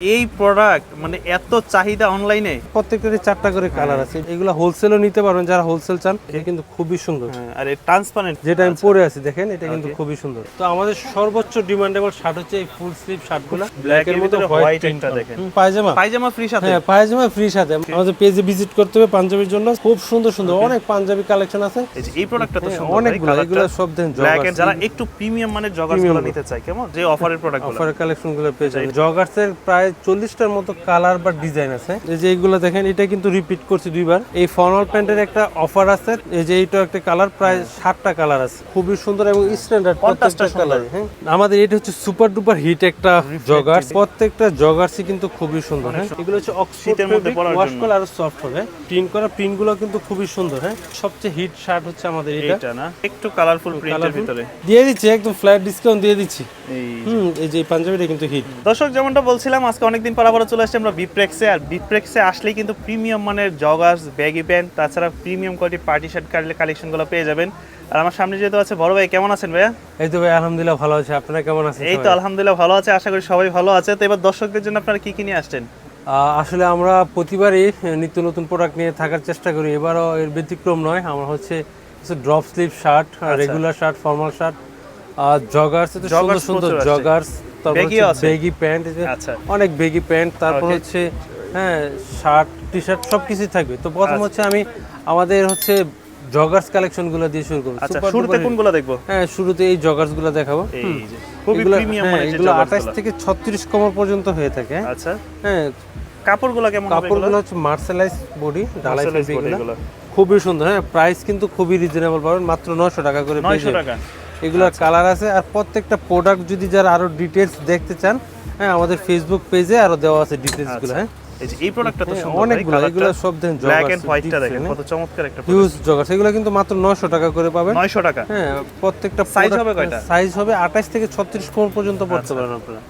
এই প্রোডাক্ট মানে এত চাহিদা অনলাইনে প্রত্যেকটারই চারটা করে কালার আছে। এগুলো হোলসেলও নিতে পারবেন যারা হোলসেল চান এটা কিন্তু খুবই সুন্দর। আর ট্রান্সপারেন্ট যেটা আমি পরে আছি দেখেন এটা কিন্তু খুবই সুন্দর। তো আমাদের সর্বোচ্চ ডিমান্ডেবল শার্ট হচ্ছে এই ফুল স্লিভ শার্টগুলো ব্ল্যাক এর মধ্যে হোয়াইট একটা দেখেন। পায়জামা? পায়জামা ফ্রি সাথে? হ্যাঁ পায়জামা ফ্রি সাথে। আমাদের পেজে ভিজিট করতে হবে পাঞ্জাবির জন্য। খুব সুন্দর সুন্দর। অনেক পাঞ্জাবি কালেকশন আছে। এই যে এই প্রোডাক্টটা তো হ্যাঁ, সুন্দর অনেকগুলো এগুলো সব দেন ব্ল্যাক এর যারা একটু প্রিমিয়াম মানে জগার্সগুলো নিতে চায় কেমন? যে অফারের প্রোডাক্ট অফারের অফার কালেকশনগুলো পেয়ে যাবেন। জগার্স এর প্রায় চল্লিশটার মতো কালার বা ডিজাইন আছে। এই যে এইগুলো দেখেন এটা কিন্তু রিপিট করছি দুইবার। এই ফর্মাল প্যান্টের একটা অফার আছে। এই যে এইটা একটা কালার প্রায় সাতটা কালার আছে। খুবই সুন্দর এবং স্ট্যান্ডার্ড প্রত্যেকটা কালার হ্যাঁ। আমাদের এটা হচ্ছে সুপার ডুপার হিট একটা জগার্স প্রত্যেকটা জগার্সই কিন্তু খুবই সুন্দর হ্যাঁ। এগুলো হচ্ছে অক্সফোর্ড মধ্যে ওয়াশ করলে আরও সফট হবে। প্রিন্ট করা প্রিন্টগুলো কিন্তু খুবই সুন্দর হ্যাঁ। সবচেয়ে হিট শার্ট হচ্ছে আমাদের এটা। এটা না? একটু কালারফুল প্রিন্টের ভিতরে। দিয়ে দিচ্ছি একদম ফ্ল্যাট ডিসকাউন্ট দিয়ে দিচ্ছি। এই হুম এই যে পাঞ্জাবিটা কিন্তু হিট দর্শক যেমনটা বলছিলাম আজকে অনেকদিন পর আবার চলে আসছে আমরা বিপ্রেক্সে আর বিপ্রেক্সে আসলেই কিন্তু প্রিমিয়াম মানের জগার্স ব্যাগি প্যান্ট তাছাড়া প্রিমিয়াম কোয়ালিটি পার্টি শার্ট কালেকশনগুলো পেয়ে যাবেন। আর আমার সামনে যেহেতু আছে বড় ভাই কেমন আছেন ভাইয়া? এই তো ভাই আলহামদুলিল্লাহ ভালো আছে। আপনারা কেমন আছেন এই তো আলহামদুলিল্লাহ ভালো আছে আশা করি সবাই ভালো আছে। তো এবার দর্শকদের জন্য আপনারা কি কি নিয়ে আসছেন? আসলে আমরা প্রতিবারই নিত্য নতুন প্রোডাক্ট নিয়ে থাকার চেষ্টা করি। এবারও এর ব্যতিক্রম নয় আমরা হচ্ছে drop sleeve shirt regular shirt formal shirt joggers সুন্দর সুন্দর জগার্স তারপর? বেগি প্যান্ট আচ্ছা। অনেক বেগি প্যান্ট তারপর হচ্ছে হ্যাঁ শার্ট টি শার্ট সব কিছুই থাকবে তো প্রথম আচ্ছা। হচ্ছে আমি আমাদের হচ্ছে জগার্স দিয়ে শুরু করব আচ্ছা শুরুতে কোনগুলো দেখব হ্যাঁ শুরুতে এই দেখাবো এই যে খুবই এগুলো প্রিমিয়াম হ্যাঁ, এগুলো। থেকে ছত্রিশ কমর পর্যন্ত হয়ে থাকে হ্যাঁ। আচ্ছা হ্যাঁ কাপড়গুলো কেমন হবে কাপড়গুলো হচ্ছে মার্শালাইজ বডি ঢালাই। খুবই সুন্দর হ্যাঁ প্রাইস কিন্তু খুবই রিজনেবল পাবেন মাত্র নশো টাকা করে 900 টাকা এগুলোর কালার আছে। আর প্রত্যেকটা প্রোডাক্ট যদি যারা আরও ডিটেলস দেখতে চান হ্যাঁ আমাদের ফেসবুক পেজে আরও দেওয়া আছে ডিটেলসগুলো হ্যাঁ। এই প্রোডাক্টটা তো হ্যাঁ, অনেকগুলো এগুলো সব দেন ব্ল্যাক এন্ড হোয়াইটটা দেখেন কত চমৎকার একটা হিউজ জগার্স এগুলো কিন্তু মাত্র নশো টাকা করে পাবেন। 900 টাকা? হ্যাঁ প্রত্যেকটা Size হবে কয়টা? সাইজ হবে আঠাশ থেকে পর্যন্ত পড়তে পারেন আপনারা।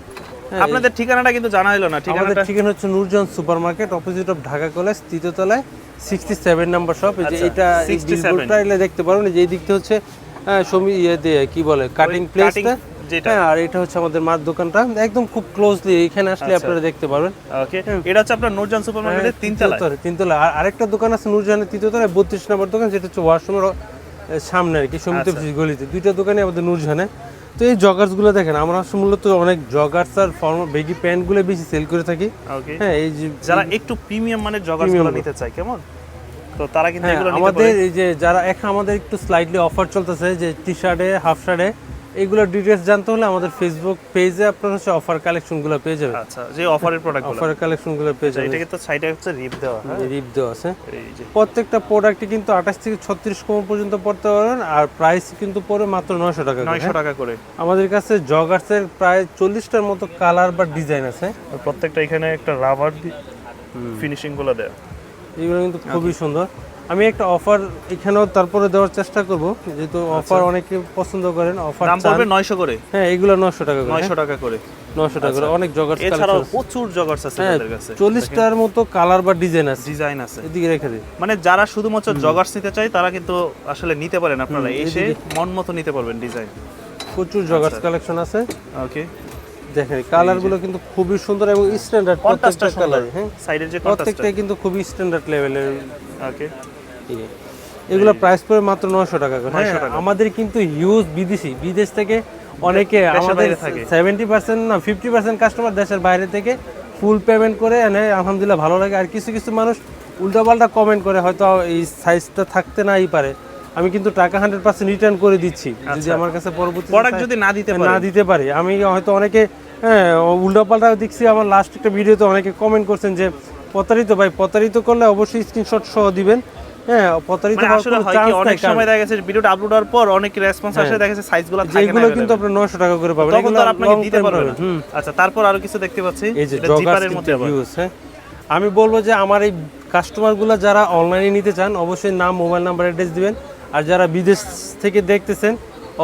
হ্যাঁ, আপনাদের ঠিকানাটা কিন্তু জানা হলো না। আমাদের ঠিকানা হচ্ছে Nurjahan super market opposite of Dhaka college তৃতীয় তলায় সিক্সটি সেভেন নাম্বার শপ এই যে আচ্ছা, এটা 67 দেখতে পারেন যে এই দিকটা হচ্ছে হ্যাঁ, সমী ইয়ে দিয়ে কি বলে কাটিং প্লেসটা হ্যাঁ আর এটা হচ্ছে আমাদের মার দোকানটা। একদম খুব ক্লোজলি এখানে আসলে আচ্ছা। আপনারা দেখতে পারবেন। ওকে এটা হচ্ছে আপনার নূরজান সুপার মার্কেটের তিন তলায় তলায় তিনতলা আর আরেকটা দোকান আছে নূরজাহানের তৃতীয় তলায় বত্রিশ নম্বর দোকান যেটা হচ্ছে ওয়াশরুমের সামনে আর কি সমিতি আচ্ছা। গলিতে। দুইটা দোকানে আমাদের নূরজাহানে তো এই জগার্সগুলো দেখেন আমরা মূলত অনেক জগার্স আর ফর্ম বেগি প্যান্টগুলো বেশি সেল করে থাকি। হ্যাঁ এই যে যারা একটু প্রিমিয়াম মানের জগার্সগুলো নিতে চায় কেমন? তো তারা কিন্তু হ্যাঁ, এগুলো আমাদের এই যে যারা এখন আমাদের একটু স্লাইটলি অফার চলতেছে যে টি শার্টে হাফ শার্টে এগুলো ডিটেলস জানতে হলে আমাদের ফেসবুক পেজে আপনার হচ্ছে অফার কালেকশনগুলো পেয়ে যাবেন। আচ্ছা যে অফারের প্রোডাক্টগুলো অফার কালেকশনগুলো পেয়ে যাবেন। এটা কিন্তু সাইডে হচ্ছে রিপ দেওয়া হ্যাঁ? রিপ দেওয়া আছে। এই যে। প্রত্যেকটা প্রোডাক্টই কিন্তু আঠাশ থেকে ছত্রিশ কম পর্যন্ত পড়তে পারবেন আর প্রাইস কিন্তু পড়ে মাত্র নয়শো টাকা করে, 900 হ্যাঁ। টাকা করে। আমাদের কাছে জগার্সের প্রায় চল্লিশটার মতো কালার বা ডিজাইন আছে। প্রত্যেকটা এখানে একটা রাবার ফিনিশিংগুলো দেয়। এগুলো কিন্তু খুবই সুন্দর। আমি একটা অফার এখানেও তারপরে দেওয়ার চেষ্টা করব যেহেতু অফার অনেকে পছন্দ করেন অফার দাম পড়বে 900 করে। হ্যাঁ এগুলো নশো টাকা করে। 900 টাকা করে। নশো টাকা করে। অনেক জগার্স এছাড়াও প্রচুর জগার্স আছে হ্যাঁ তাদের কাছে। চল্লিশটার মতো কালার বা ডিজাইন আছে। ডিজাইন আছে। এদিকে রেখে দিই। মানে যারা শুধুমাত্র জগার্স নিতে চায় তারা কিন্তু আসলে নিতে পারেন আপনারা। এসে মন মতো নিতে পারবেন ডিজাইন প্রচুর জগার্স আচ্ছা। কালেকশন আছে। ওকে দেখেন কালারগুলো কিন্তু খুবই সুন্দর এবং স্ট্যান্ডার্ড প্রত্যেকটা কালার হ্যাঁ? সাইডের যে কিন্তু খুবই স্ট্যান্ডার্ড লেভেলের ওকে এগুলো প্রাইস পড়ে মাত্র নশো টাকা করে। 900। আমাদের কিন্তু হিউজ বিদেশি। বিদেশ থেকে অনেকে আমাদের বাইরে থাকে। সেভেন্টি পার্সেন্ট না ফিফটি পার্সেন্ট কাস্টমার দেশের বাইরে থেকে ফুল পেমেন্ট করে এনে আলহামদুলিল্লাহ ভালো লাগে। আর কিছু কিছু মানুষ উল্টাপাল্টা কমেন্ট করে হয়তো এই সাইজটা থাকতে নাই পারে। আমি কিন্তু টাকা হান্ড্রেড পার্সেন্ট রিটার্ন করে দিচ্ছি। যদি আমার কাছে পরবর্তী প্রোডাক্ট যদি না দিতে না দিতে পারি। আমি হয়তো অনেকে হ্যাঁ উল্টাপাল্টা দেখছি আমার লাস্ট একটা ভিডিওতে অনেকে কমেন্ট করছেন যে প্রতারিত ভাই প্রতারিত করলে অবশ্যই স্ক্রিনশট সহ দিবেন। হ্যাঁ প্রতারিত মানে আসলে হয় কি অনেক সময় দেখা গেছে ভিডিওটা আপলোড হওয়ার পর অনেক রেসপন্স আসে দেখা গেছে সাইজগুলো থাকে না যেগুলো কিন্তু available। আপনি 900 টাকা করে পাবেন। তখন এগুলো তো আর আপনাকে দিতে পারবে না। আচ্ছা তারপর আরও কিছু দেখতে পাচ্ছি। এটা জিপারের মধ্যে ভিউজ হ্যাঁ। আমি বলব যে আমার এই কাস্টমারগুলো যারা অনলাইনে নিতে চান অবশ্যই নাম মোবাইল নাম্বার অ্যাড্রেস দিবেন। আর যারা বিদেশ থেকে দেখতেছেন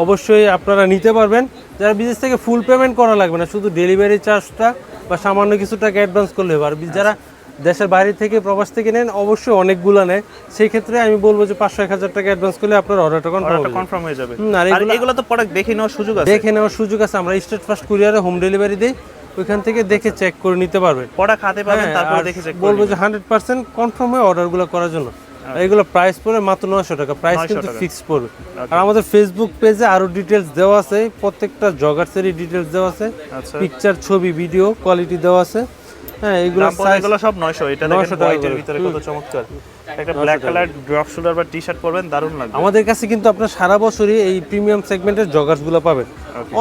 অবশ্যই আপনারা নিতে পারবেন। যারা বিদেশ থেকে ফুল পেমেন্ট করা লাগবে না শুধু ডেলিভারি চার্জটা বা সামান্য কিছু টাকা অ্যাডভান্স করলে হবে। আর যারা দেশের বাইরে থেকে প্রবাস থেকে নেন অবশ্যই অনেকগুলো নেয়। সেই ক্ষেত্রে আমি বলব যে পাঁচশো এক হাজার টাকা অ্যাডভান্স করলে আপনার অর্ডারটা কনফার্ম হয়ে যাবে। আর এগুলো- তো প্রোডাক্ট দেখে নেওয়ার সুযোগ আছে। দেখে নেওয়ার সুযোগ আছে। আমরা স্টেট ফার্স্ট কুরিয়ারে হোম ডেলিভারি দিই। ওইখান থেকে দেখে চেক করে নিতে পারবেন পড়া খাতে পাবেন হ্যাঁ, তারপরে দেখে চেক বলব যে হান্ড্রেড পার্সেন্ট কনফার্ম হয়ে অর্ডারগুলো করার জন্য। এগুলো প্রাইস পড়ে মাত্র নয়শো টাকা প্রাইস কিন্তু ফিক্স পড়বে। আর আমাদের ফেসবুক পেজে আরও ডিটেলস দেওয়া আছে প্রত্যেকটা জগার্সেরই ডিটেলস দেওয়া আছে আচ্ছা। পিকচার ছবি ভিডিও কোয়ালিটি দেওয়া আছে। হ্যাঁ এগুলো এগুলো সব 900 এটা দেখেন 900 টাকা হোয়াইটের ভিতরে কত চমৎকার। একটা ব্ল্যাক কালার ড্রপ শোল্ডার বা টি-শার্ট পরবেন দারুণ লাগবে। আমাদের কাছে কিন্তু আপনার সারা বছরই এই প্রিমিয়াম সেগমেন্টের জগার্সগুলো পাবেন।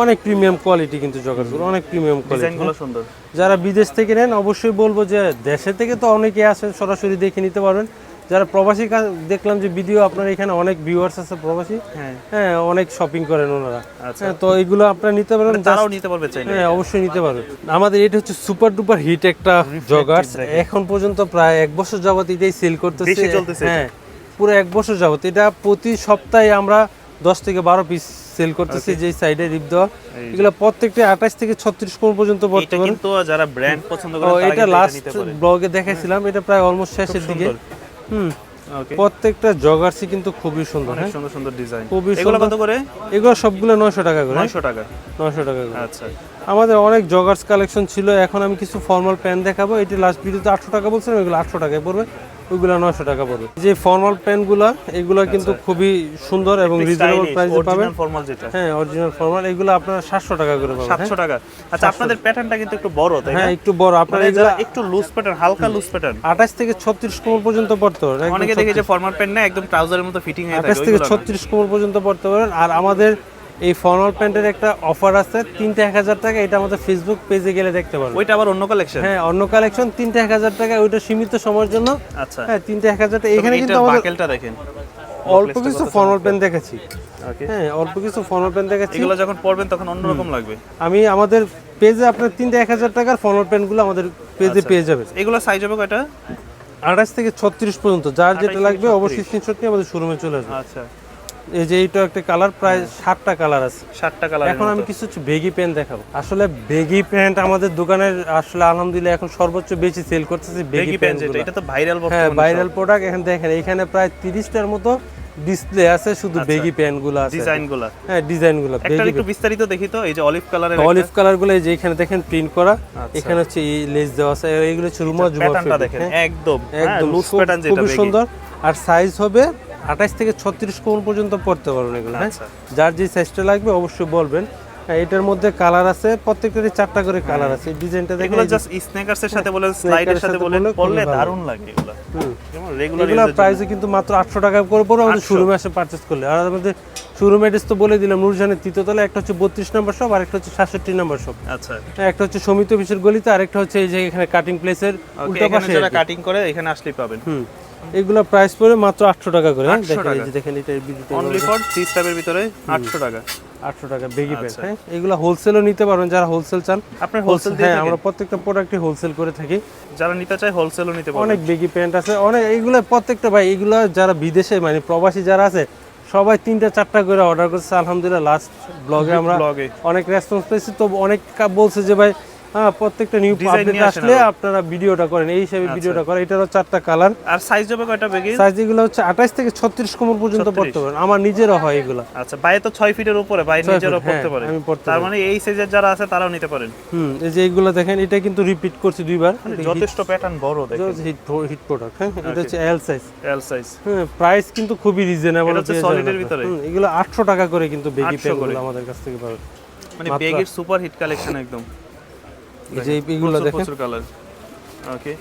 অনেক প্রিমিয়াম কোয়ালিটি কিন্তু জগার্সগুলো অনেক প্রিমিয়াম কোয়ালিটি ডিজাইনগুলো সুন্দর। যারা বিদেশ থেকে নেন অবশ্যই বলব যে দেশে থেকে তো অনেকে আসে সরাসরি দেখে নিতে পারবেন। যারা প্রবাসী দেখলাম যে ভিডিও আপনার এখানে অনেক ভিউয়ার্স আছে প্রবাসী। হ্যাঁ। হ্যাঁ অনেক শপিং করেন ওনারা। আচ্ছা। হ্যাঁ তো এগুলো আপনারা নিতে পারবেন। তারাও নিতে পারবে চাইলে। হ্যাঁ অবশ্যই নিতে পারবেন। আমাদের এটা হচ্ছে সুপার ডুপার হিট একটা জগার্স এখন পর্যন্ত প্রায় এক বছর যাবত এটাই সেল করতেছে। হ্যাঁ পুরো এক বছর যাবত। এটা প্রতি সপ্তাহে আমরা দশ থেকে বারো পিস সেল করতেছি যে সাইডে রিপ দেওয়া। এগুলো প্রত্যেকটা আঠাশ থেকে ছত্রিশ কোণ পর্যন্ত পড়তে কিন্তু যারা ব্র্যান্ড পছন্দ করে এটা লাস্ট ব্লগে দেখাইছিলাম। এটা প্রায় অলমোস্ট শেষের দিকে। হুম। প্রত্যেকটা জগার্সি কিন্তু খুবই সুন্দর অনেক হ্যাঁ? সুন্দর সুন্দর ডিজাইন খুবই এগুলো। কত করে? এগুলো সবগুলো নয়শো টাকা করে। 900 টাকা। নয়শো টাকা করে। আচ্ছা। আমাদের অনেক জগার্স কালেকশন ছিল এখন আমি কিছু ফর্মাল প্যান্ট দেখাবো। এটি লাস্ট ভিডিওতে আটশো টাকা বলছিলাম এগুলো আটশো টাকায় পড়বে। ওইগুলো নয়শো টাকা পড়বে। যে ফর্মাল প্যান্টগুলো এগুলো কিন্তু খুবই সুন্দর এবং রিজনেবল প্রাইসে পাবেন। ফর্মাল যেটা। হ্যাঁ অরিজিনাল ফর্মাল এগুলো আপনারা সাতশো টাকা করে পাবেন। হ্যাঁ? 700 টাকা। আচ্ছা আপনাদের প্যাটার্নটা কিন্তু একটু বড় তাই হ্যাঁ একটু বড়। আপনারা মানে এগুলো একটু লুজ প্যাটার্ন হালকা লুজ প্যাটার্ন আঠাশ থেকে ছত্রিশ কোমর পর্যন্ত পড়তে পারেন অনেকে দেখে যে ফর্মাল প্যান্ট না একদম ট্রাউজারের মতো ফিটিং হয়ে আঠাশ থেকে ছত্রিশ কোমর পর্যন্ত পড়তে পারেন। আর আমাদের এই ফর্মাল প্যান্টের একটা অফার আছে তিনটে এক হাজার টাকা এটা আমাদের ফেসবুক পেজে গেলে দেখতে পারবেন। ওইটা আবার অন্য কালেকশন হ্যাঁ অন্য কালেকশন তিনটে এক হাজার টাকা ওইটা সীমিত সময়ের জন্য। আচ্ছা। হ্যাঁ তিনটে এক হাজার টাকা এখানে কিন্তু আমাদের বাকেলটা দেখেন। অল্প কিছু ফর্মাল প্যান্ট দেখেছি ওকে হ্যাঁ অল্প কিছু ফর্মাল প্যান্ট দেখেছি এগুলো যখন পরবেন তখন অন্যরকম লাগবে। আমি আমাদের পেজে আপনার তিনটে এক হাজার টাকার ফর্মাল প্যান্টগুলো আমাদের পেজে আচ্ছা। পেয়ে যাবেন। এগুলো সাইজ হবে কয়টা? আঠাশ থেকে ছত্রিশ পর্যন্ত যার যেটা লাগবে 36 অবশ্যই স্ক্রিনশট নিয়ে আমাদের শোরুমে চলে আসবে। আচ্ছা। এই যে এইটা একটা কালার প্রায় সাতটা কালার আছে। ষাটটা কালার এখন আমি কিছু বেগি প্যান্ট দেখাবো। আসলে বেগি প্যান্ট আমাদের দোকানের আসলে আলহামদুলিল্লাহ এখন সর্বোচ্চ বেশি সেল করতেছে বেগি প্যান্ট এটা তো ভাইরাল হ্যাঁ ভাইরাল প্রোডাক্ট এখানে দেখেন এখানে প্রায় তিরিশটার মতো ডিসপ্লে আছে শুধু বেগি প্যান্টগুলো আছে। ডিজাইনগুলা। হ্যাঁ ডিজাইনগুলো একটা একটু বিস্তারিত দেখি তো এই যে অলিভ কালারের অলিভ কালারগুলো এই যে এখানে দেখেন প্রিন্ট করা। আচ্ছা। এখানে হচ্ছে এই লেস দেওয়া আছে। এইগুলো হচ্ছে রুমা জুমা প্যাটার্নটা দেখেন হ্যাঁ। একদম। একদম লুজ প্যাটার্ন যেটা বেগি সুন্দর। আর সাইজ হবে আঠাশ থেকে ছত্রিশ কোমর পর্যন্ত পড়তে পারবেন এগুলো হ্যাঁ আচ্ছা। যার যে সাইজটা লাগবে অবশ্যই বলবেন এটার মধ্যে কালার আছে প্রত্যেকটারই চারটা করে কালার আছে ডিজাইনটা দেখেন এগুলো জাস্ট স্নেকার্স এর সাথে বলেন স্লাইডের সাথে বলেন খুবই দারুণ লাগে এগুলো। হুম। যেমন রেগুলার এগুলো প্রাইসে কিন্তু মাত্র আটশো টাকা করে পড়ে আমাদের 800 শোরুমে এসে পারচেস করলে। আর আমাদের শোরুম অ্যাড্রেস তো বলে দিলাম নুরজানের তৃতীয়তলা একটা হচ্ছে বত্রিশ নম্বর শপ আর একটা হচ্ছে সাতষট্টি নম্বর শপ আচ্ছা। একটা হচ্ছে সমিত অফিসের গলিতে আর একটা হচ্ছে এই যে এখানে কাটিং প্লেসের উল্টা পাশে যারা কাটিং করে এখানে আসলেই পাবেন। হুম। এগুলো প্রাইস পড়ে মাত্র আটশো টাকা করে। হ্যাঁ 800 দেখেন এই যে দেখেন এটা ভিডিওতে অনলি ফর থ্রি স্টাফের ভিতরে 800 টাকা। আটশো টাকা বেগি প্যান্ট আচ্ছা। হ্যাঁ? এগুলো হোলসেলও নিতে পারবেন যারা হোলসেল চান। আপনার হোলসেল হ্যাঁ আমরা প্রত্যেকটা প্রোডাক্টই হোলসেল করে থাকি। যারা নিতে চায় হোলসেলও নিতে পারবেন। অনেক বেগি প্যান্ট আছে। অনেক এগুলো প্রত্যেকটা ভাই এগুলো যারা বিদেশে মানে প্রবাসী যারা আছে সবাই তিনটা চারটা করে অর্ডার করছে। আলহামদুলিল্লাহ লাস্ট ব্লগে আমরা ব্লগে অনেক রেসপন্স পেয়েছি। তো অনেক বলছে যে ভাই হ্যাঁ প্রত্যেকটা নিউ আপডেট আসলে আপনারা ভিডিওটা করেন এই হিসাবে ভিডিওটা করেন এটারও চারটা কালার আর সাইজ হবে কয়টা বেগি সাইজ এগুলো হচ্ছে আঠাশ থেকে ছত্রিশ কোমর পর্যন্ত পড়তে পারেন। আমার নিজেরও হয় এগুলো। আচ্ছা বাইরে তো 6 ফিটের উপরে বাইরে নিজেরও পড়তে হ্যাঁ, পারে আমি পড়তে তার মানে এই সাইজের যারা আছে তারাও নিতে পারেন। হুম এই যে এইগুলো দেখেন এটা কিন্তু রিপিট করছি দুইবার। যথেষ্ট প্যাটার্ন বড় দেখেন। হিট হিট প্রোডাক্ট হ্যাঁ এটা হচ্ছে এল সাইজ এল সাইজ হ্যাঁ প্রাইস কিন্তু খুবই রিজনেবল solid এর ভিতরে? এগুলো আটশো টাকা করে কিন্তু বেগি 800 করে। আমাদের কাছ থেকে পাবেন। মানে বেগের সুপার হিট কালেকশন একদম। এই যে এইগুলো দেখেন। কালার ওকে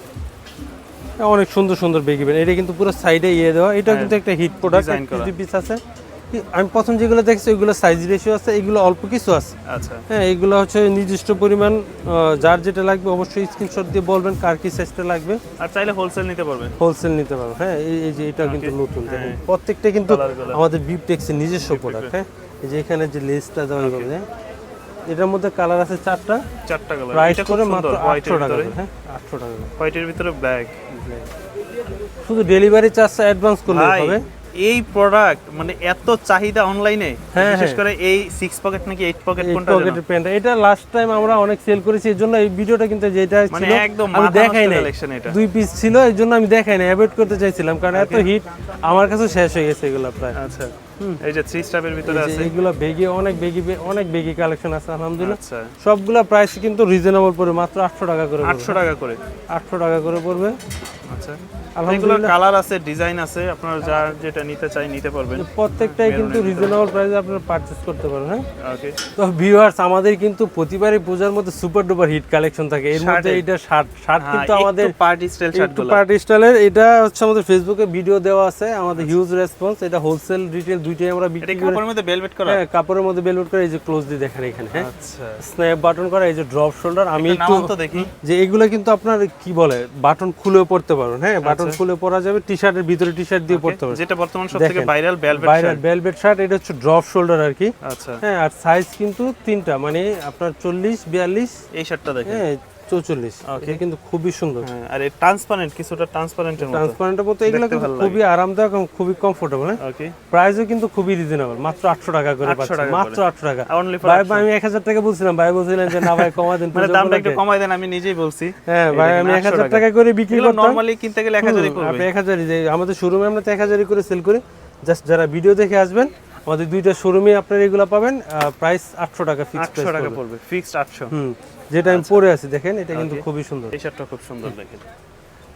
অনেক সুন্দর সুন্দর বেগি এটা কিন্তু পুরো সাইডে ইয়ে দেওয়া। এটা কিন্তু একটা হিট প্রোডাক্ট হ্যাঁ। পিস আছে। আমি প্রথম যেগুলো দেখছি ওইগুলো সাইজ রেশিও আছে এগুলো অল্প কিছু আছে। আচ্ছা। হ্যাঁ এগুলো হচ্ছে নির্দিষ্ট পরিমাণ যার যেটা লাগবে অবশ্যই স্ক্রিনশট দিয়ে বলবেন কার কি সাইজটা লাগবে। আর চাইলে হোলসেল নিতে পারবেন হোলসেল নিতে পারবেন হ্যাঁ এই যে এটা কিন্তু নতুন। হ্যাঁ। প্রত্যেকটা কিন্তু। আমাদের বিপটেক্সের নিজস্ব প্রোডাক্ট হ্যাঁ এই যে এখানে যে লেসটা দেওয়া হবে হ্যাঁ এটার মধ্যে কালার আছে চারটা। চারটা কালার প্রাইস করে মাত্র সুন্দর হোয়াইটের আটশো টাকা হ্যাঁ আটশো টাকা। হোয়াইটের ভিতরে ব্ল্যাক শুধু ডেলিভারি চার্জটা অ্যাডভান্স করলে হবে। এই প্রোডাক্ট মানে এত চাহিদা অনলাইনে হ্যাঁ, বিশেষ হ্যাঁ। করে এই সিক্স পকেট নাকি এইট পকেট কোনটা যেন? পকেটের প্যান্ট এটা লাস্ট টাইম আমরা অনেক সেল করেছি এর জন্য এই ভিডিওটা কিন্তু যেটা মানে ছিল একদম আমি দেখাই নাই। collection এটা। দুই পিস ছিল এই জন্য আমি দেখাই নাই অ্যাভয়েড করতে চাইছিলাম কারণ এত হিট আমার কাছে শেষ হয়ে গেছে এগুলো প্রায়। আচ্ছা। এই যে থ্রি স্টাফের ভিতরে আছে। এগুলো বেগি অনেক বেগি অনেক বেগি কালেকশন আছে আলহামদুলিল্লাহ। আচ্ছা। সবগুলা প্রাইস কিন্তু রিজনেবল পড়বে মাত্র আটশো টাকা করে আটশো টাকা করে। আটশো টাকা করে পড়বে। আচ্ছা। এগুলো কালার আছে ডিজাইন আছে আপনারা যা যেটা নিতে চাই নিতে পারবেন। প্রত্যেকটাই কিন্তু রিজনেবল প্রাইসে আপনারা পারচেজ করতে হ্যাঁ? ওকে তো ভিউয়ার্স আমাদের কিন্তু প্রতিবারই পূজার মধ্যে সুপার ডুপার হিট কালেকশন থাকে। এর মধ্যে এটা শার্ট শার্ট কিন্তু আমাদের পার্টি স্টাইল শার্টগুলো পার্টি স্টাইলের এটা হচ্ছে আমাদের ফেসবুকে ভিডিও দেওয়া আছে আমাদের হিউজ রেসপন্স এটা হোলসেল রিটেল দুইটাই আমরা বিক্রি কাপড়ের মধ্যে বেলভেট করা? হ্যাঁ কাপড়ের মধ্যে বেলুট করে এই যে ক্লোজ দিয়ে দেখেন এখানে হ্যাঁ? আচ্ছা। স্ন্যাপ বাটন করা এই যে ড্রপ শোল্ডার আমি একটু যে এগুলো কিন্তু আপনার কি বলে বাটন খুলেও পড়তে পারবেন হ্যাঁ? বাটন খুলে পরা যাবে টি শার্টের ভিতরে টি শার্ট দিয়ে পড়তে পারবেন। যেটা বর্তমান সবথেকে ভাইরাল বেলভেট বাইরের ভেলভেট শার্ট এটা হচ্ছে ড্রপ শোল্ডার আর কি। আচ্ছা। হ্যাঁ আর সাইজ কিন্তু তিনটা মানে আপনার চল্লিশ বিয়াল্লিশ। এই শার্টটা দেখেন। হ্যাঁ চৌচল্লিশ। এটা কিন্তু খুবই সুন্দর। হ্যাঁ, আর এই ট্রান্সপারেন্ট কিছুটা ট্রান্সপারেন্টের মতো। ট্রান্সপারেন্টের মতো এগুলো কিন্তু খুবই আরামদায়ক খুবই কমফোর্টেবল হ্যাঁ? ওকে প্রাইসও কিন্তু খুবই রিজনেবল মাত্র আটশো টাকা করে পাচ্ছেন মাত্র আটশো টাকা। ভাই ভাই, আমি এক হাজার টাকা বলছিলাম ভাই বলছিলেন যে না ভাই কমা দেন মানে দামটা একটু। কমাই দেন। আমি নিজেই বলছি। হ্যাঁ ভাই আমি এক হাজার টাকা। টাকা করে বিক্রি করতাম। নরমালি কিনতে গেলে 1000ই হুম, পড়বে। আপনি এক হাজারই যে আমাদের শোরুমে আমরা তো এক হাজারই করে সেল করি। জাস্ট যারা ভিডিও দেখে আসবেন আমাদের দুইটা শোরুমে আপনারা এগুলো পাবেন প্রাইস আটশো টাকা ফিক্স 800 টাকা পড়বে। ফিক্সড 800 হুম। যেটা আমি পরে আছি দেখেন এটা কিন্তু খুবই সুন্দর এই শার্টটা খুব সুন্দর দেখেন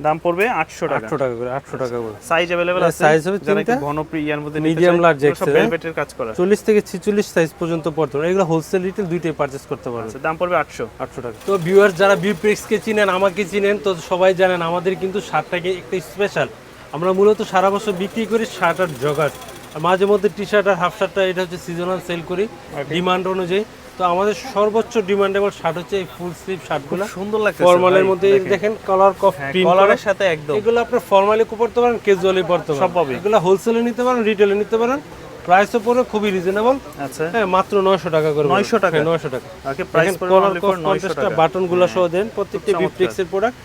দাম পড়বে 800 টাকা আটশো টাকা করে আটশো টাকা করে সাইজ अवेलेबल আছে size হবে যারা একটু তিনটা। ঘন ইয়ার মধ্যে Medium, large সব XL, ভেলভেটের কাজ করা চল্লিশ থেকে ছিচল্লিশ সাইজ পর্যন্ত পড়তে পারে এগুলো হোলসেল রিটেল দুইটাই পারচেস করতে পারবেন আচ্ছা দাম পড়বে 800 আটশো টাকা তো ভিউয়ার্স যারা বিপ্রেক্সকে চিনেন আমাকে চিনেন তো সবাই জানেন আমাদের কিন্তু শার্টটাকে একটা স্পেশাল আমরা মূলত সারা বছর বিক্রি করি শার্ট আর জগার আর মাঝে মধ্যে টি শার্ট আর হাফ শার্টটা এটা হচ্ছে সিজনাল সেল করি ডিমান্ড অনুযায়ী তো আমাদের সর্বোচ্চ ডিমান্ডেবল শার্ট হচ্ছে এই ফুল স্লিভ শার্টগুলো সুন্দর লাগছে ফর্মালের মধ্যে দেখেন। কালার কফ কলারের সাথে একদম। এগুলো আপনি ফর্মালি পড়তে পারেন ক্যাজুয়ালি পড়তে পারেন। সব পাবে। এগুলো হোলসেলে নিতে পারেন রিটেলে নিতে পারেন। প্রাইসও পড়ে খুবই রিজনেবল আচ্ছা। হ্যাঁ মাত্র নয়শো টাকা করে 900 টাকা? নয়শো টাকা। ওকে প্রাইস কলার only 900 টাকা। বাটনগুলো সহ দেন। প্রত্যেকটা। বিপ্লেক্সের প্রোডাক্ট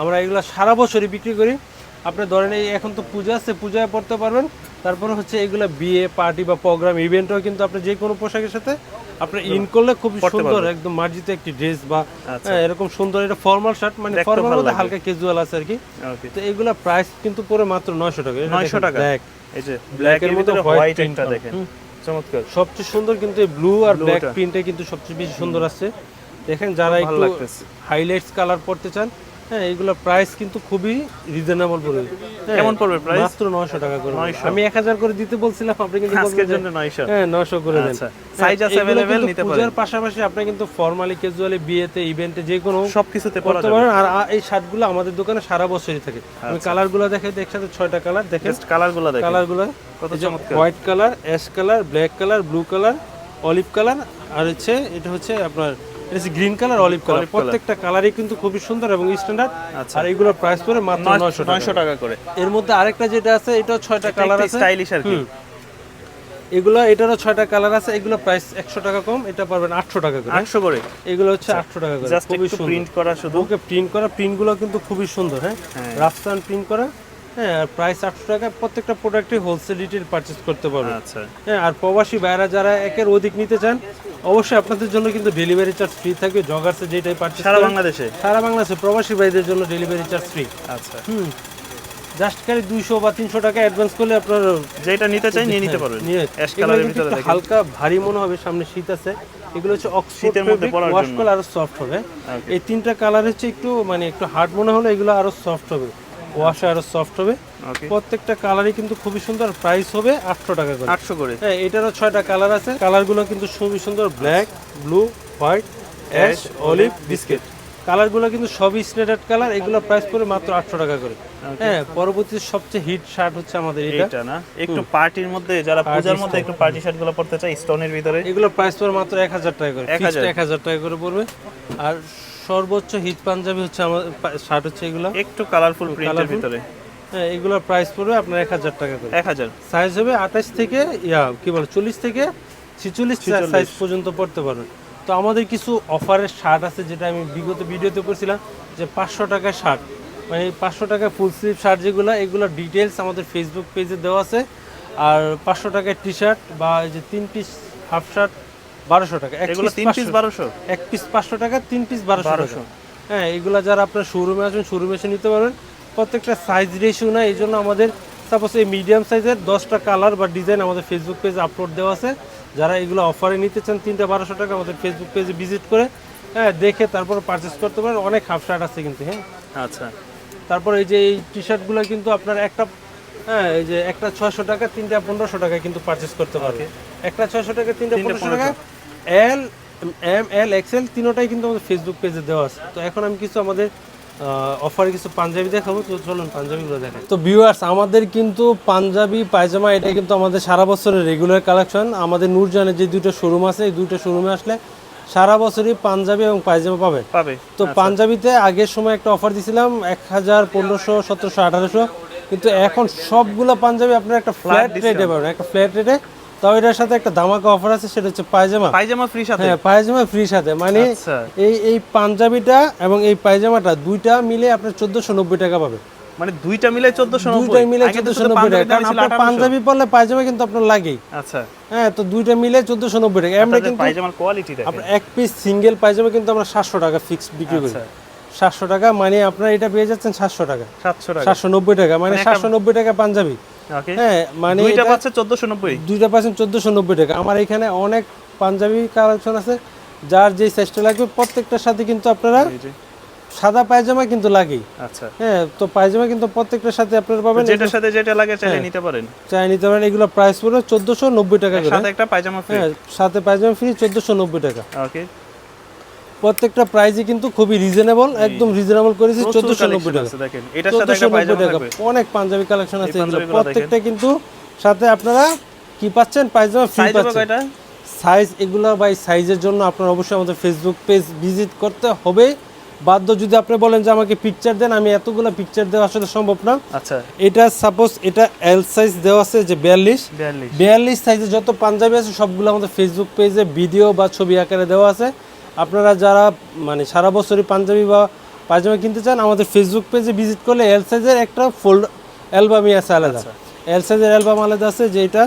আমরা এগুলো সারা বছরই বিক্রি করি। আপনি ধরেন এই এখন তো পূজা আছে পূজায় পড়তে পারবেন। তারপরে হচ্ছে এগুলো বিয়ে পার্টি বা প্রোগ্রাম ইভেন্টও কিন্তু আপনি যে কোনো পোশাকের সাথে আপনি ইন করলে খুব সুন্দর একদম মার্জিত একটি ড্রেস বা আচ্ছা। হ্যাঁ, এরকম সুন্দর এটা ফর্মাল শার্ট মানে ফর্মাল মধ্যে হালকা ক্যাজুয়াল আছে আর কি। তো এগুলা প্রাইস কিন্তু পড়ে মাত্র নয়শো টাকা। 900 টাকা। ব্ল্যাক এই যে ব্ল্যাক এর মধ্যে হোয়াইট একটা দেখেন। চমৎকার। সবচেয়ে সুন্দর কিন্তু এই ব্লু আর ব্ল্যাক। প্রিন্টে কিন্তু সবচেয়ে বেশি সুন্দর আছে। দেখেন যারা একটু। হাইলাইটস কালার পড়তে চান হ্যাঁ এইগুলো প্রাইস কিন্তু খুবই রিজনেবল পড়বে হ্যাঁ, কেমন পড়বে price? মাত্র 900 টাকা করে। 900 আমি 1000 করে দিতে বলছিলাম আপনি কিন্তু আজকের জন্য 900 হ্যাঁ 900 করে দেন। আচ্ছা। হ্যাঁ, আছে এগুলো কিন্তু নিতে পারেন। পূজার পাশাপাশি আপনি কিন্তু ফর্মালি ক্যাজুয়ালি বিয়েতে ইভেন্টে যে কোনো সবকিছুতে পরা যাবে। আর এই শার্টগুলো আমাদের দোকানে সারা বছরই থাকে। আমি আচ্ছা। কালারগুলো দেখাই একসাথে ছয়টা কালার দেখেন। কালারগুলো দেখেন। কালারগুলো কত চমৎকার। White colour ash colour black colour blue colour olive colour আর হচ্ছে এটা হচ্ছে আপনার এটা হচ্ছে গ্রিন কালার অলিভ কালার প্রত্যেকটা কালারই কিন্তু খুবই সুন্দর এবং স্ট্যান্ডার্ড আচ্ছা। আর এগুলোর প্রাইস পড়ে মাত্র 900 টাকা। 900 টাকা করে। এর মধ্যে আরেকটা যেটা আছে কালার আছে। স্টাইলিশ আর কি। এগুলো এটারও ছয়টা কালার আছে। এগুলো প্রাইস একশো টাকা কম এটা পাবেন আটশো টাকা করে। 800 করে? এগুলো হচ্ছে আটশো টাকা করে। খুবই সুন্দর। প্রিন্ট করা শুধু? ওকে প্রিন্ট করা প্রিন্টগুলো কিন্তু খুবই সুন্দর হ্যাঁ? হ্যাঁ। রাফসান প্রিন্ট করা হ্যাঁ আর প্রাইস আটশো টাকা। প্রত্যেকটা প্রোডাক্টই হোলসেল রিটেল পারচেস করতে পারবেন। আচ্ছা। হ্যাঁ আর প্রবাসী বাইরা যারা একের অধিক নিতে চান অবশ্যই আপনাদের জন্য কিন্তু ডেলিভারি চার্জ ফ্রি থাকবে জগার্সে যেটাই পারচেস সারা বাংলাদেশে? সারা বাংলাদেশে প্রবাসী ভাইদের জন্য ডেলিভারি চার্জ ফ্রি আচ্ছা। হুম। জাস্ট খালি দুইশো বা তিনশো টাকা অ্যাডভান্স করলে আপনার যেটা নিতে চাই নিয়ে নিতে পারবেন। নিয়ে অ্যাশ কালারের ভিতরে দেখেন। হালকা ভারী মনে হবে সামনে শীত আছে। এগুলো হচ্ছে শীতের মধ্যে পরার ওয়াশ জন্য। করলে আরও সফট হবে। এই তিনটা কালার হচ্ছে একটু মানে একটু হার্ড মনে হলে এগুলো আরও সফট হবে। ওয়াশে আরও সফট হবে। প্রত্যেকটা কালারই কিন্তু খুবই সুন্দর প্রাইস হবে আটশো টাকা করে। 800 করে। হ্যাঁ এটারও ছয়টা কালার আছে। কালারগুলো কিন্তু খুবই সুন্দর black blue white ash olive biscuit কালারগুলো কিন্তু সবই স্ট্যান্ডার্ড কালার এগুলো প্রাইস পড়ে মাত্র আটশো টাকা করে। হ্যাঁ পরবর্তী সবচেয়ে হিট শার্ট হচ্ছে আমাদের এটা। না? একটু পার্টির মধ্যে যারা পূজার মধ্যে একটু পার্টি শার্টগুলো পড়তে চায় স্টোনের ভিতরে। এগুলো প্রাইস পড়ে মাত্র এক হাজার টাকা করে। 1000 এক হাজার টাকা করে পড়বে। আর সর্বোচ্চ হিট পাঞ্জাবি হচ্ছে আমার শার্ট হচ্ছে এগুলো। একটু কালারফুল প্রিন্টের ভিতরে। হ্যাঁ এগুলোর প্রাইস পড়বে আপনার এক হাজার টাকা করে। 1000 সাইজ হবে আঠাশ থেকে ইয়া কি বলে চল্লিশ থেকে ছিচল্লিশ সাইজ পর্যন্ত পড়তে পারবেন তো আমাদের কিছু অফারের শার্ট আছে যেটা আমি বিগত ভিডিওতে করছিলাম যে পাঁচশো টাকার শার্ট মানে পাঁচশো টাকা ফুল স্লিভ শার্ট যেগুলো এগুলো ডিটেলস আমাদের ফেসবুক পেজে দেওয়া আছে। আর পাঁচশো টাকার টি শার্ট বা এই যে তিন পিস হাফ শার্ট বারোশো টাকা। এগুলো তিন পিস বারোশো। এক পিস পাঁচশো টাকা তিন পিস বারোশো টাকা। হ্যাঁ এগুলা যারা আপনার শোরুমে আসবেন শোরুমে এসে নিতে পারবেন। প্রত্যেকটা সাইজ রেশিও না এই জন্য আমাদের সাপোজ এই মিডিয়াম সাইজের দশটা কালার বা ডিজাইন আমাদের ফেসবুক পেজে আপলোড দেওয়া আছে। যারা এগুলো অফারে নিতে চান তিনটা বারোশো টাকা আমাদের ফেসবুক পেজে ভিজিট করে হ্যাঁ দেখে তারপর পারচেস করতে পারেন। অনেক হাফ শার্ট আছে কিন্তু হ্যাঁ। আচ্ছা। তারপর এই যে এই টি শার্টগুলো কিন্তু আপনার একটা হ্যাঁ এই যে একটা ছয়শো টাকা তিনটা পনেরোশো টাকা কিন্তু পারচেস করতে পারবে একটা ছয়শো টাকা তিনটা তিনটা পনেরোশো টাকা এল এম এল এক্সেল তিনোটাই কিন্তু আমাদের ফেসবুক পেজে দেওয়া আছে। তো এখন আমি কিছু আমাদের অফারে কিছু পাঞ্জাবি দেখাবো। তো চলুন পাঞ্জাবিগুলো দেখাই। তো ভিউয়ার্স আমাদের কিন্তু পাঞ্জাবি পায়জামা এটা কিন্তু আমাদের সারা বছরের রেগুলার কালেকশন আমাদের নূরজানের যে দুটো শোরুম আছে এই দুটো শোরুমে আসলে সারা বছরই পাঞ্জাবি এবং পায়জামা পাবেন পাবে। তো পাঞ্জাবিতে আগের সময় একটা অফার দিছিলাম এক হাজার পনেরোশো সতেরোশো আঠারোশো। কিন্তু এখন সবগুলো পাঞ্জাবি আপনার একটা ফ্ল্যাট রেটে পাবেন। একটা ফ্ল্যাট রেটে তাও এটার সাথে একটা ধামাকা অফার আছে সেটা হচ্ছে পায়জামা। পায়জামা ফ্রি সাথে? হ্যাঁ পায়জামা ফ্রি সাথে। মানে আচ্ছা। এই এই পাঞ্জাবিটা এবং এই পায়জামাটা দুইটা মিলে আপনার চোদ্দোশো নব্বই টাকা পাবে। মানে দুইটা মিলে চোদ্দশো দুইটা মিলে চোদ্দোশো নব্বই টাকা। কারণ আপনার পাঞ্জাবি পরলে পায়জামা কিন্তু আপনার লাগেই। আচ্ছা। হ্যাঁ তো দুইটা মিলে চোদ্দোশো নব্বই টাকা। আমরা কিন্তু পায়জামার কোয়ালিটি আপনার এক পিস সিঙ্গেল পায়জামা কিন্তু আমরা সাতশো টাকা বিক্রি করি। আচ্ছা। সাতশো টাকা মানে আপনার এটা পেয়ে যাচ্ছেন সাতশো টাকা। সাতশো টাকা। সাতশো নব্বই টাকা মানে সাতশো নব্বই টাকা পাঞ্জাবি। হ্যাঁ মানে দুইটা এটা পাচ্ছে চোদ্দশো নব্বই। দুইটা পাচ্ছেন চোদ্দোশো নব্বই টাকা। আমার এখানে অনেক পাঞ্জাবি কালেকশন আছে যার যে সাইজটা লাগবে প্রত্যেকটার সাথে কিন্তু আপনারা সাদা পায়জামা কিন্তু লাগেই। আচ্ছা। হ্যাঁ তো পায়জামা কিন্তু প্রত্যেকটার সাথে আপনারা পাবেন। যেটার সাথে যেটা লাগে চাইলে হ্যাঁ। নিতে পারেন। চাই নিতে পারেন এগুলো প্রাইস পড়বে চোদ্দোশো নব্বই টাকা করে। সাথে একটা পায়জামা ফ্রি হ্যাঁ সাথে পায়জামা ফ্রি চোদ্দোশো নব্বই টাকা। ওকে প্রত্যেকটা প্রাইসই কিন্তু খুবই রিজনেবল একদম রিজনেবল করেছি চোদ্দোশো নব্বই টাকা। একটা নব্বই টাকা। অনেক পাঞ্জাবি কালেকশন আছে এগুলো। প্রত্যেকটা কিন্তু সাথে আপনারা কি পাচ্ছেন? পায়জামা ফ্রি সাইজ পাচ্ছেন। সাইজ এগুলো বাই সাইজের জন্য আপনার অবশ্যই আমাদের ফেসবুক পেজ ভিজিট করতে হবে। বাধ্য যদি আপনি বলেন যে আমাকে পিকচার দেন আমি এতগুলো পিকচার দেওয়া আসলে সম্ভব না। আচ্ছা। এটা সাপোজ এটা এল সাইজ দেওয়া আছে যে বিয়াল্লিশ। বিয়াল্লিশ। সাইজে যত পাঞ্জাবি আছে সবগুলো আমাদের ফেসবুক পেজে ভিডিও বা ছবি আকারে দেওয়া আছে। আপনারা যারা মানে সারা বছরই পাঞ্জাবি বা পায়জামা কিনতে চান আমাদের ফেসবুক পেজে ভিজিট করলে এল সাইজের একটা ফোল্ড অ্যালবামই আছে আলাদা। এল সাইজের অ্যালবাম আলাদা আছে যেটা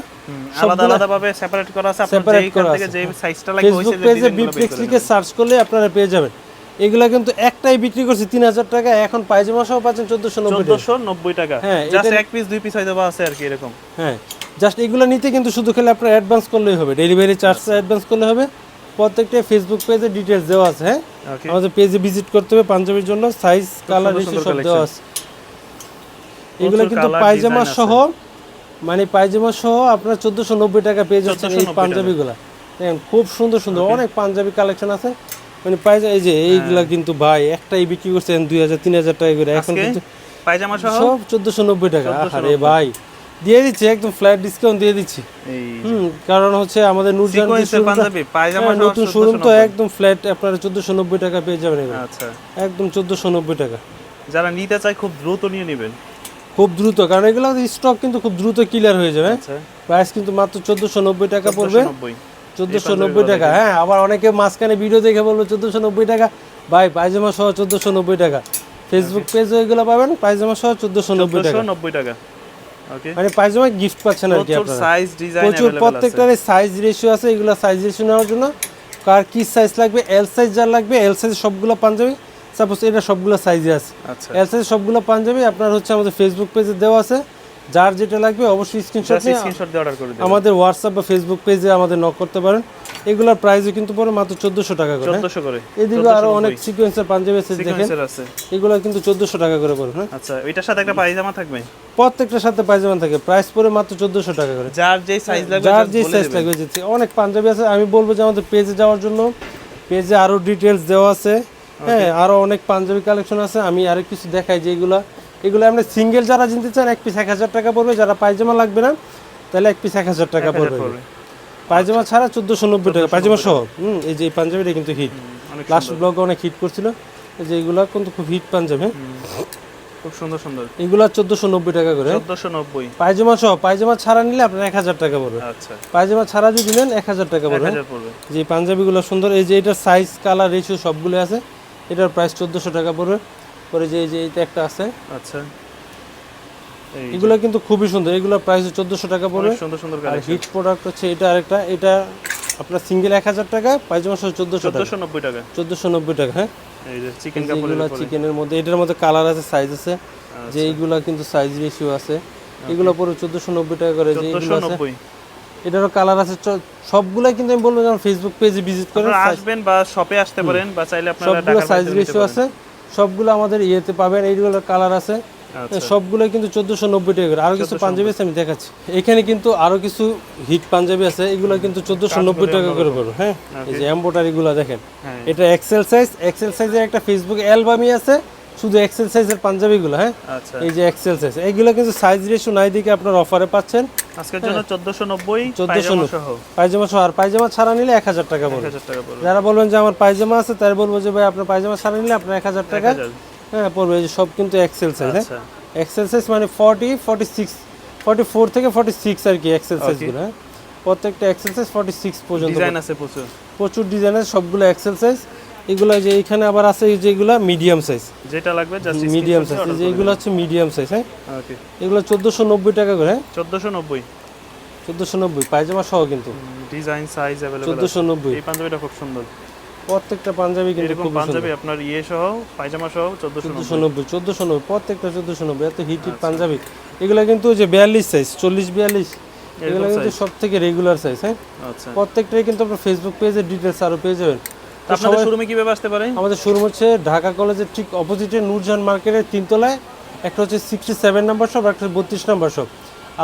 আলাদা আলাদা ভাবে সেপারেট করা আছে। আপনার করা আছে, যে সাইজটা লাগবে ফেসবুক পেজে ডিজাইনগুলো বের বিপ্লেক্স করে লিখে সার্চ করলে আপনারা পেয়ে যাবেন। এগুলা কিন্তু একটাই বিক্রি করছি তিন হাজার টাকা। এখন পায়জামা সহ পাচ্ছেন চোদ্দশো নব্বই টাকা। 1490 টাকা। হ্যাঁ, জাস্ট এক পিস দুই পিস হয়তো আছে আর কি এরকম। হ্যাঁ জাস্ট এগুলো নিতে কিন্তু শুধু খেলে আপনার অ্যাডভান্স করলেই হবে। ডেলিভারি চার্জটা অ্যাডভান্স করলে হবে। প্রত্যেকটা ফেসবুক পেজে ডিটেলস দেওয়া আছে হ্যাঁ? আমাদের পেজে ভিজিট করতে হবে পাঞ্জাবির জন্য সাইজ কালার সুন্দর সব দেওয়া আছে। এগুলো কিন্তু পায়জামা সহ মানে পায়জামা সহ আপনার চোদ্দশো নব্বই টাকা পেয়ে যাচ্ছেন এই 1490 টাকা। পাঞ্জাবিগুলো। দেখেন খুব সুন্দর সুন্দর অনেক পাঞ্জাবি কালেকশন আছে। মানে পায়জামা এই যে এইগুলা কিন্তু ভাই একটাই বিক্রি করছেন দুই হাজার তিন হাজার টাকা করে। এখন কিন্তু পায়জামা সহ? সব চোদ্দোশো নব্বই টাকা। আরে ভাই। দিয়ে দিচ্ছি একদম ফ্ল্যাট ডিসকাউন্ট দিয়ে দিচ্ছি। হুম কারণ হচ্ছে আমাদের হ্যাঁ, নতুন শোরুম তো একদম ফ্ল্যাট আপনারা চোদ্দোশো নব্বই টাকা পেয়ে যাবেন আচ্ছা। একদম চোদ্দোশো নব্বই টাকা। যারা নিতে চায় খুব দ্রুত নিয়ে নেবেন। খুব দ্রুত কারণ এগুলো স্টক কিন্তু খুব দ্রুত ক্লিয়ার হয়ে যাবে। আচ্ছা। প্রাইস কিন্তু মাত্র চোদ্দোশো নব্বই টাকা পড়বে। 1490 চোদ্দোশো নব্বই টাকা হ্যাঁ আবার অনেকে মাঝখানে ভিডিও দেখে বলব চোদ্দোশো নব্বই টাকা। ভাই পায়জামা সহ চোদ্দোশো নব্বই টাকা। ফেসবুক পেজে এগুলো পাবেন পায়জামা সহ চোদ্দোশো নব্বই টাকা। 1490 টাকা। মানে পায়জামা গিফট পাচ্ছেন আর কি সাইজ প্রচুর প্রত্যেকটার সাইজ রেশিও আছে এগুলো সাইজ রেশিও নেওয়ার জন্য। কার কি সাইজ লাগবে এল সাইজ যা লাগবে এল সাইজ সবগুলো পাঞ্জাবি সাপোজ এটা সবগুলো সাইজে আছে। এল সাইজ সবগুলো পাঞ্জাবি আপনার হচ্ছে আমাদের ফেসবুক পেজে দেওয়া আছে। যার যেটা লাগবে অবশ্যই স্ক্রিনশট নিয়ে স্ক্রিনশট দিয়ে অর্ডার করে দিন আমাদের হোয়াটসঅ্যাপ বা ফেসবুক পেজে আমাদের নক করতে পারেন। এগুলোর প্রাইসও কিন্তু পড়ে মাত্র চোদ্দোশো টাকা করে হ্যাঁ? 1400 করে। এদিকে আরও অনেক সিকোয়েন্সের পাঞ্জাবি আছে দেখেন। আছে। এগুলো কিন্তু চোদ্দোশো টাকা করে পড়বে হ্যাঁ? আচ্ছা এটার সাথে একটা পায়জামা থাকবে? প্রত্যেকটার সাথে পায়জামা থাকে। প্রাইস পড়ে মাত্র চোদ্দোশো টাকা করে। যার যেই সাইজ লাগবে যার যে সাইজ লাগবে যেতে অনেক পাঞ্জাবি আছে। আমি বলব যে আমাদের পেজে যাওয়ার জন্য পেজে আরও ডিটেলস দেওয়া আছে। হ্যাঁ আরও অনেক পাঞ্জাবি কালেকশন আছে। আমি আরও কিছু দেখাই যেগুলো এগুলো আপনি সিঙ্গেল যারা কিনতে চান এক পিস এক হাজার টাকা পড়বে। যারা পায়জামা লাগবে না তাহলে এক পিস এক হাজার টাকা পড়বে। পায়জামা ছাড়া চোদ্দোশো নব্বই টাকা। পায়জামা সহ হুম এই যে পাঞ্জাবিটা কিন্তু হিট লাস্ট ব্লগে অনেক হিট করছিল। এই যে এগুলো কিন্তু খুব হিট পাঞ্জাবি হ্যাঁ। খুব সুন্দর সুন্দর। এগুলো চোদ্দোশো নব্বই টাকা করে। 1490 পায়জামা সহ পায়জামা ছাড়া নিলে আপনার এক হাজার টাকা পড়বে। আচ্ছা। পায়জামা ছাড়া যদি নেন এক হাজার টাকা পড়বে 1000 পড়বে। যে পাঞ্জাবিগুলো সুন্দর এই যে এটার সাইজ কালার রেশিও সবগুলো আছে এটার প্রাইস চোদ্দোশো টাকা পড়বে। পরে যে যে এইটা একটা আছে আচ্ছা। এই যে। এগুলো কিন্তু খুবই সুন্দর। এগুলো প্রাইস চোদ্দোশো টাকা পড়বে। অনেক সুন্দর সুন্দর আর হিট প্রোডাক্ট হচ্ছে এটা আরেকটা। এটা আপনার সিঙ্গেল এক হাজার টাকা পায়জামা সহ চোদ্দোশো টাকা। চোদ্দোশো নব্বই টাকা। চোদ্দোশো নব্বই টাকা হ্যাঁ? এই যে চিকেন এগুলো চিকেনের মধ্যে এটার মধ্যে কালার আছে সাইজ আছে। আচ্ছা। যে এইগুলা কিন্তু সাইজ রেশিও আছে। এগুলো পরে চোদ্দোশো নব্বই টাকা করে যে এগুলো আছে। এটারও কালার আছে। সবগুলাই কিন্তু আমি বলব আমার ফেসবুক পেজে ভিজিট করেন আসবেন বা শপে আসতে পারেন বা চাইলে আপনারা সবগুলো সাইজ রেশিও আছে। সবগুলো আমাদের ইয়েতে পাবেন এইগুলোর কালার আছে। আচ্ছা। সবগুলো কিন্তু চোদ্দশো নব্বই টাকা করে। আরও কিছু পাঞ্জাবি আছে আমি দেখাচ্ছি। এখানে কিন্তু আরও কিছু হিট পাঞ্জাবি আছে এগুলো কিন্তু চোদ্দশো নব্বই টাকা করে করো হ্যাঁ? এই যে এম্বোটারি গুলো দেখেন। হ্যাঁ। এটা এক্সেল সাইজ এক্সেল সাইজের একটা ফেসবুক অ্যালবামই আছে। শুধু এক্সেল সাইজের পাঞ্জাবিগুলো হ্যাঁ? আচ্ছা। এই যে এক্সেল সাইজ এইগুলো কিন্তু সাইজ রেশিও নাই দিকে আপনার অফারে পাচ্ছেন। আজকের জন্য চোদ্দোশো নব্বই 1490 পায়জামা সহ পায়জামা সহ। আর পায়জামা ছাড়া নিলে এক হাজার টাকা এক পড়বে হাজার টাকা পড়বে যারা বলবেন যে আমার পায়জামা আছে তারা বলব যে ভাই আপনার পায়জামা ছাড়া নিলে আপনার এক হাজার টাকা হ্যাঁ পড়বে। এই যে সব কিন্তু এক্সেল সাইজ হ্যাঁ? আচ্ছা। এক্সেল সাইজ মানে forty forty six forty four থেকে ফর্টি সিক্স আর কি এক্সেল সাইজগুলো হ্যাঁ? প্রত্যেকটা এক্সেল সাইজ ফর্টি সিক্স পর্যন্ত ডিজাইন আছে প্রচুর। প্রচুর ডিজাইনের সবগুলো এক্সেল সাইজ এগুলো যে এখানে আবার আছে এই যেগুলো মিডিয়াম সাইজ যেটা লাগবে জাস্ট মিডিয়াম সাইজ এই যে এগুলো হচ্ছে মিডিয়াম সাইজ হ্যাঁ? ওকে এগুলো চোদ্দোশো নব্বই টাকা করে হ্যাঁ? চোদ্দোশো নব্বই। চোদ্দোশো নব্বই পায়জামা সহ কিন্তু। ডিজাইন সাইজ চোদ্দোশো নব্বই। এই পাঞ্জাবিটা খুব সুন্দর। প্রত্যেকটা পাঞ্জাবি কিন্তু খুব সুন্দর। পাঞ্জাবি আপনার ইয়ে সহ পায়জামা সহ চোদ্দোশো চোদ্দোশো নব্বই চোদ্দোশো নব্বই প্রত্যেকটা চোদ্দোশো নব্বই এত হিট হিট পাঞ্জাবি। এগুলো কিন্তু যে বিয়াল্লিশ সাইজ চল্লিশ বিয়াল্লিশ। এগুলো কিন্তু সব থেকে রেগুলার সাইজ হ্যাঁ? আচ্ছা। প্রত্যেকটাই কিন্তু আপনার ফেসবুক পেজে ডিটেলস আরও পেয়ে যাবেন। আপনাদের শোরুমে কীভাবে আসতে পারে? আমাদের শোরুম হচ্ছে ঢাকা কলেজের ঠিক অপোজিটে নূরজাহান মার্কেটের তিনতলায়। একটা হচ্ছে সিক্সটি সেভেন নাম্বার শপ একটা বত্রিশ নাম্বার শপ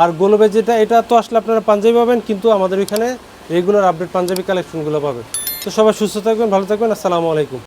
আর গোলবে যেটা এটা তো আসলে আপনারা পাঞ্জাবি পাবেন কিন্তু আমাদের এখানে রেগুলার আপডেট পাঞ্জাবি কালেকশনগুলো পাবেন। তো সবাই সুস্থ থাকবেন ভালো থাকবেন আসসালামু আলাইকুম।